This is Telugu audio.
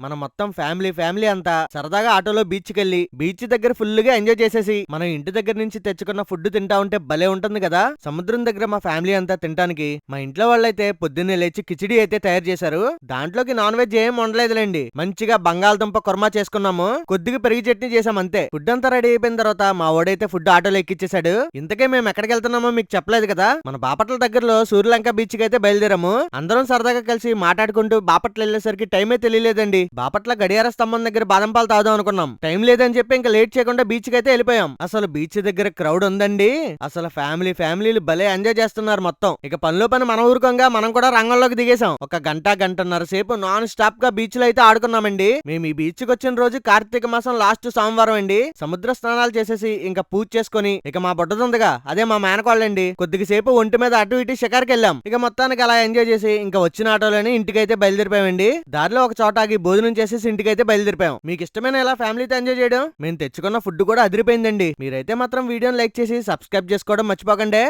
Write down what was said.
మనం మొత్తం ఫ్యామిలీ ఫ్యామిలీ అంతా సరదాగా ఆటోలో బీచ్ కెళ్ళి బీచ్ దగ్గర ఫుల్గా ఎంజాయ్ చేసేసి మనం ఇంటి దగ్గర నుంచి తెచ్చుకున్న ఫుడ్ తింటా ఉంటే భలే ఉంటుంది కదా? సముద్రం దగ్గర మా ఫ్యామిలీ అంతా తినడానికి మా ఇంట్లో వాళ్ళైతే పొద్దున్నే లేచి కిచిడి అయితే తయారు చేశారు. దాంట్లోకి నాన్ వెజ్ ఏం వండలేదులేండి. మంచిగా బంగాళదుంప కుర్మా చేసుకున్నాము. కొద్దిగా పెరిగి చట్నీ చేసాం అంతే. ఫుడ్ అంతా రెడీ అయిపోయిన తర్వాత మా ఓడైతే ఫుడ్ ఆటోలో ఎక్కిచ్చేసాడు ఇంతకే మేము ఎక్కడికి వెళ్తున్నామో మీకు చెప్పలేదు కదా? మన బాపట్ల దగ్గరలో సూర్యలంక బీచ్కి అయితే బయలుదేరాము. అందరం సరదాగా కలిసి మాట్లాడుకుంటూ బాపట్ల వెళ్ళేసరికి టైమే తెలియలేదండి. బాపట్ల గడియార స్తంభం దగ్గర బాదం పాలు తాగుదాం అనుకున్నాం. టైం లేదని చెప్పి ఇంకా లేట్ చేయకుండా బీచ్కి అయితే వెళ్ళిపోయాం. అసలు బీచ్ దగ్గర క్రౌడ్ ఉందండి. అసలు ఫ్యామిలీ ఫ్యామిలీలు భలే ఎంజాయ్ చేస్తున్నారు మొత్తం. ఇక పనిలో పని మన ఊరుకోగా మనం కూడా రంగంలోకి దిగేసాం ఒక గంట గంటన్నర సేపు నాన్ స్టాప్గా బీచ్లో అయితే ఆడుకున్నామండి. మేము ఈ బీచ్కి వచ్చిన రోజు కార్తీక మాసం లాస్ట్ సోమవారం అండి. సముద్ర స్నానాలు చేసేసి ఇంకా పూజ చేసుకుని ఇక మా బుడ్డదుందిగా అదే మా మేనకోళ్ళండి కొద్దిగా సేపు ఒంటి మీద అటు ఇటు షికార్కి వెళ్ళాం ఇక మొత్తానికి అలా ఎంజాయ్ చేసి ఇంకా వచ్చిన ఆటోలోనే ఇంటికైతే బయలుదేరిపోయామండి. దారిలో ఒక చోట ఆగి భోజనం చేసేసి ఇంటికైతే బయలుదేరిపోయాం. మీకు ఇష్టమైన ఇలా ఫ్యామిలీతో ఎంజాయ్ చేయడం? మేము తెచ్చుకున్న ఫుడ్ కూడా అదిరిపోయిందండి. మీరైతే మాత్రం వీడియోని లైక్ చేసి సబ్స్క్రైబ్ చేసుకోవడం మర్చిపోకండి.